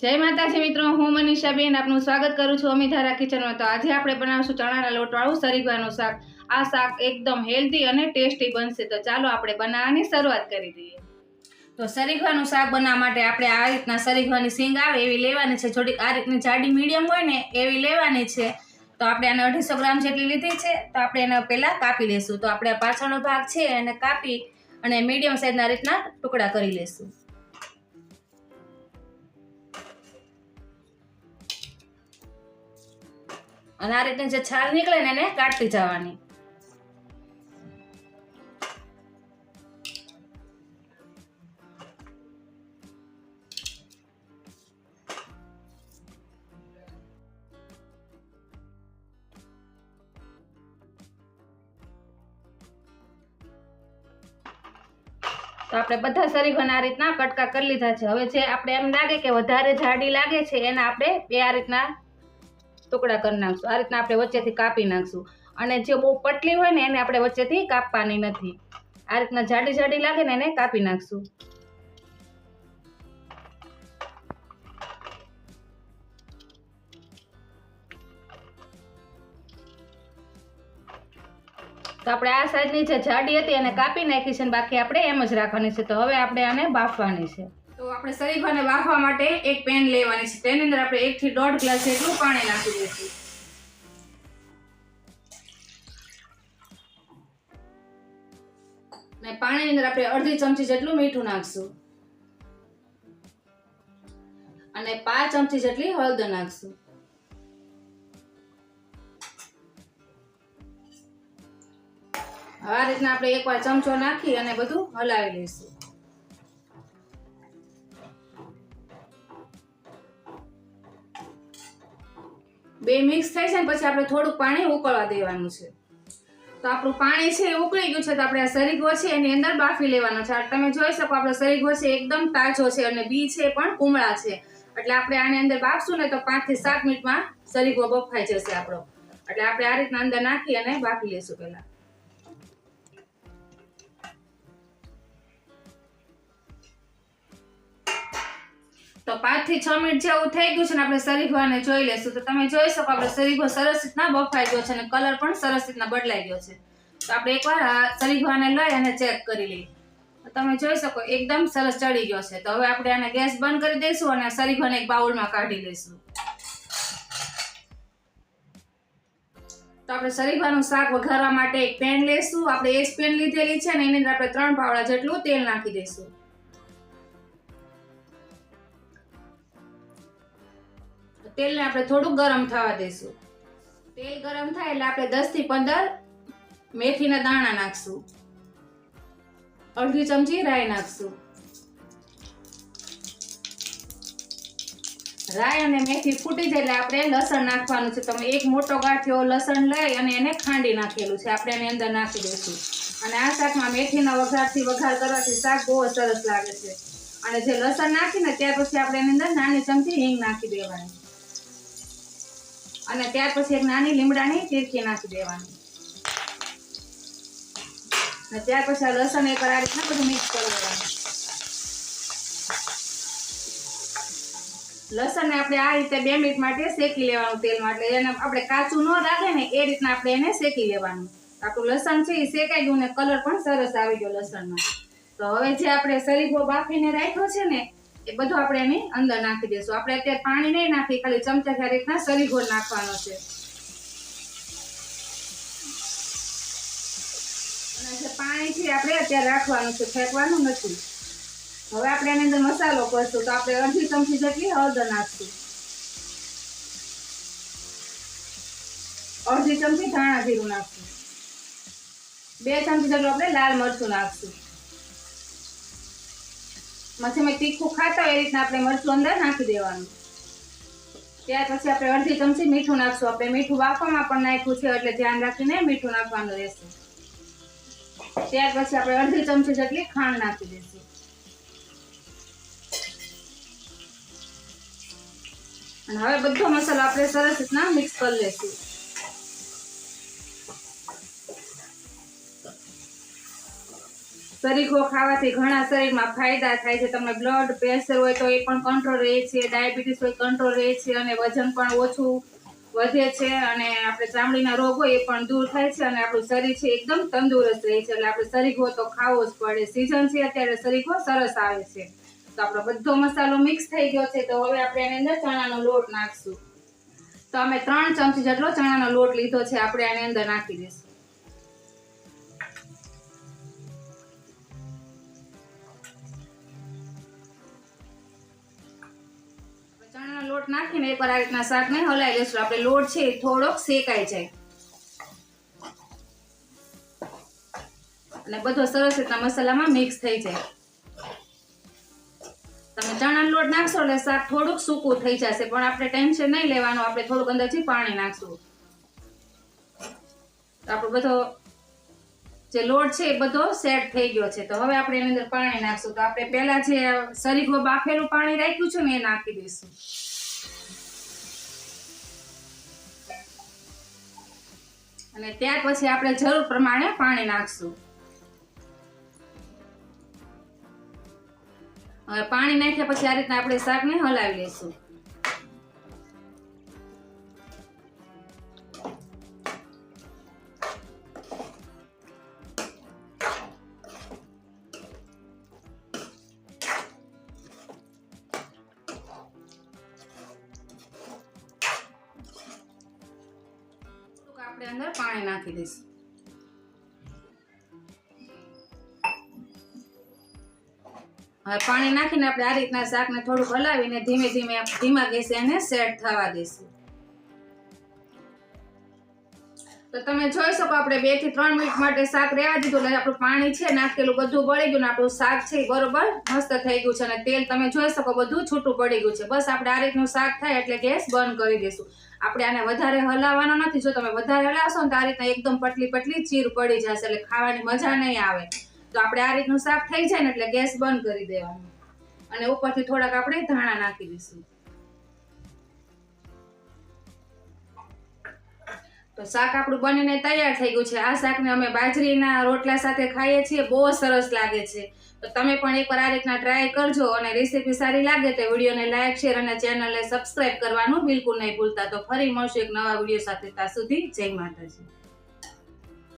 જય માતાજી મિત્રો, હું મનીષાબેન આપનું સ્વાગત કરું છું અમિધારા કિચનમાં. તો આજે આપણે બનાવશું ચણાના લોટવાળું સરીગવાનું શાક. આ શાક એકદમ હેલ્ધી અને ટેસ્ટી બનશે. તો ચાલો આપણે બનાવવાની શરૂઆત કરી દઈએ. તો સરીગવાનું શાક બનાવવા માટે આપણે આ રીતના સરીગવાની સિંગ આવે એવી લેવાની છે. થોડીક આ રીતની જાડી મીડિયમ હોય ને એવી લેવાની છે. તો આપણે આને અઢીસો ગ્રામ જેટલી લીધી છે. તો આપણે એને પહેલાં કાપી લેશું. તો આપણે પાછળનો ભાગ છે એને કાપી અને મીડિયમ સાઇઝના રીતના ટુકડા કરી લેશું. અને આ રીતની જે છાલ નીકળે ને એને કાઢતી જવાની. તો આપણે બધા શરીફાને આ રીતના કટકા કરી લીધા છે. હવે જે આપણે એમ લાગે કે વધારે જાડી લાગે છે, એને આપણે બે આ રીતના ટુકડા કરી નાખશું. આ રીતના આપણે વચ્ચેથી કાપી નાખશું. અને જે બહુ પટલી હોય ને એને આપણે વચ્ચેથી કાપવાની નથી. આ રીતના જાડી જાડી લાગે ને એને કાપી નાખશું. તો આપણે આ સાઈડની જે જાડી હતી એને કાપી નાખી છે બાકી આપણે એમ જ રાખવાની છે. તો હવે આપણે આને બાફવાની છે. તો આપણે શરીફાને બાફવા માટે એક પેન લેવાની છે. તેની અંદર આપણે એકથી દોઢ ગ્લાસ જેટલું પાણી નાખી દઈશું. ને પાણીની અંદર આપણે અડધી ચમચી જેટલું મીઠું નાખશું. અને પાંચ ચમચી જેટલી હળદર નાખશું. આ રીતના આપણે એકવાર ચમચો નાખી અને બધું હલાવી લઈશું. બે મિક્સ થાય છે ને પછી આપણે થોડુંક પાણી ઉકળવા દેવાનું છે. તો આપણું પાણી છે એ ઉકળી ગયું છે તો આપણે આ સરીગો છે એની અંદર બાફી લેવાનો છે. તમે જોઈ શકો આપણો સરીગો છે એકદમ તાજો છે અને બી છે પણ કુમળા છે. એટલે આપણે આની અંદર બાફશું ને તો પાંચથી સાત મિનિટમાં સરીગો બફાઈ જશે આપણો. એટલે આપણે આ રીતના અંદર નાખી અને બાફી લઈશું પહેલા. તો પાંચથી છ મિનિટ જેવું થઈ ગયું છે ને આપણે શરીફાને જોઈ લેશું. તો તમે જોઈ શકો, આપણે શરીફો સરસ રીતના બફાઈ ગયો છે અને કલર પણ સરસ રીતના બદલાઈ ગયો છે. તો આપણે એકવાર આ શરીફાને લઈ અને ચેક કરી લઈએ. તમે જોઈ શકો, એકદમ સરસ ચડી ગયો છે. તો હવે આપણે આને ગેસ બંધ કરી દઈશું અને શરીફાને એક બાઉલમાં કાઢી લઈશું. તો આપણે શરીફાનું શાક વઘારવા માટે એક પેન લેશું. આપણે એક પેન લીધેલી છે ને એની અંદર આપણે ત્રણ પાવડા જેટલું તેલ નાખી દઈશું. તેલને આપણે થોડું ગરમ થવા દઈશું. તેલ ગરમ થાય એટલે આપણે દસથી પંદર મેથીના દાણા નાખશું. અડધી ચમચી રાઈ નાખશું. રાઈ અને મેથી ફૂટી જાય એટલે આપણે લસણ નાખવાનું છે. તમે એક મોટો ગાંઠિયો લસણ લઈ અને એને ખાંડી નાખેલું છે. આપણે એની અંદર નાખી દઈશું. અને આ શાકમાં મેથીના વઘારથી વઘાર કરવાથી શાક બહુ સરસ લાગે છે. અને જે લસણ નાખીને ત્યાર પછી આપણે એની અંદર નાની ચમચી હિંગ નાખી દેવાની. અને ત્યાર પછી એક નાની લીમડાની ચીરકી નાખી દેવાની. અને ત્યાર પછી આ લસણ એક આ રીતના બધું મિક્સ કરી દેવાનું. લસણને આપણે આ રીતે બે મિનિટ માટે શેકી લેવાનું તેલમાં, એટલે એને આપણે કાચું ન રાખે ને એ રીતના આપણે એને શેકી લેવાનું. આપણું લસણ છે એ શેકાઈ ગયું ને કલર પણ સરસ આવી ગયો લસણનો. તો હવે જે આપણે શરીફો બાફીને રાખ્યો છે ને એ બધું આપણે એની અંદર નાખી દઈશું. આપણે અત્યારે પાણી નહીં નાખી ખાલી ચમચા આ રીતના સરીઘોર નાખવાનો છે. અને જે પાણી છે આપણે અત્યારે રાખવાનું છે. ફેંકવાનું નથી. હવે આપણે એની અંદર મસાલો કરશું તો આપણે અડધી ચમચી જેટલી હળદર નાખશું. અડધી ચમચી ધાણા જીરું નાખશું. બે ચમચી જેટલું આપણે લાલ મરચું નાખશું. પછી મેં તીખું ખાતા હોય એ રીતના આપણે મરચું અંદર નાખી દેવાનું. ત્યાર પછી આપણે અડધી ચમચી મીઠું નાખશું. આપણે મીઠું બાફવામાં પણ નાખ્યું છે, એટલે ધ્યાન રાખીને મીઠું નાખવાનું રહેશે. ત્યાર પછી આપણે અડધી ચમચી જેટલી ખાંડ નાખી દઈશું. અને હવે બધો મસાલો આપણે સરસ રીતના મિક્સ કરી લઈશું સરીખો ખાવાથી ઘણા શરીરમાં ફાયદા થાય છે. તમને બ્લડ પ્રેશર હોય તો એ પણ કંટ્રોલ રહે છે. ડાયાબિટીસ હોય કંટ્રોલ રહે છે અને વજન પણ ઓછું વધે છે અને આપણે ચામડીના રોગ હોય એ પણ દૂર થાય છે અને આપણું શરીર છે એકદમ તંદુરસ્ત રહે છે. એટલે આપણે સરીખો તો ખાવો જ પડે. સિઝન છે અત્યારે સરીખો સરસ આવે છે. તો આપણો બધો મસાલો મિક્સ થઈ ગયો છે. તો હવે આપણે એની અંદર ચણાનો લોટ નાખશું. તો અમે ત્રણ ચમચી જેટલો ચણાનો લોટ લીધો છે. આપણે આની અંદર નાખી દઈશું. લોટ નાખીને એકવાર આ રીતના શાકને હલાવી લેશું આપણે લોટ છે થોડોક શેકાઈ જાય. અને બધો સરસ રીતના મસાલામાં મિક્સ થઈ જાય. તમે ચણાનો લોટ નાખશો એટલે શાક થોડુંક સૂકું થઈ જશે, પણ આપણે ટેન્શન નહીં લેવાનું. આપણે થોડુંક અંદરથી પાણી નાખશું. આપણો બધો જે લોટ છે એ બધો સેટ થઈ ગયો છે. તો હવે આપણે એની અંદર પાણી નાખશું. તો આપણે પહેલાં જે સરીગો બાફેલું પાણી રાખ્યું છે ને એ નાખી દઈશું. અને ત્યાર પછી આપણે જરૂર પ્રમાણે પાણી નાખશું. હવે પાણી નાખ્યા પછી આ રીતના આપણે શાકને હલાવી લઈશું. આપણે અંદર પાણી નાખી દઈશું. હવે પાણી નાખીને આપણે આ રીતના શાકને થોડુંક હલાવીને ધીમે ધીમે ધીમા ગેસે એને સેટ થવા દઈશું. તો તમે જોઈ શકો આપણે બેથી ત્રણ મિનિટ માટે શાક રહેવા દીધું એટલે આપણું પાણી છે, નાખેલું બધું બળી ગયું ને આપણું શાક છે એ બરોબર મસ્ત થઈ ગયું છે અને તેલ તમે જોઈ શકો બધું છૂટું પડી ગયું છે. બસ આપણે આ રીતનું શાક થાય એટલે ગેસ બંધ કરી દઈશું. આપણે આને વધારે હલાવવાનો નથી. જો તમે વધારે હલાવશો ને તો આ રીતના એકદમ પટલી પટલી ચીર પડી જશે એટલે ખાવાની મજા નહીં આવે. તો આપણે આ રીતનું શાક થઈ જાય ને એટલે ગેસ બંધ કરી દેવાનું. અને ઉપરથી થોડાક આપણે ધાણા નાખી દઈશું. તો શાક આપણું બનીને તૈયાર થઈ ગયું છે. આ શાકને અમે બાજરીના રોટલા સાથે ખાઈએ છીએ. બહુ સરસ લાગે છે. તો તમે પણ એકવાર આ રીતના ટ્રાય કરજો અને રેસીપી સારી લાગે તો વિડીયોને લાઇક શેર અને ચેનલને સબસ્ક્રાઇબ કરવાનું બિલકુલ નહીં ભૂલતા. તો ફરી મળશું એક નવા વીડિયો સાથે. ત્યાં સુધી જય માતાજી.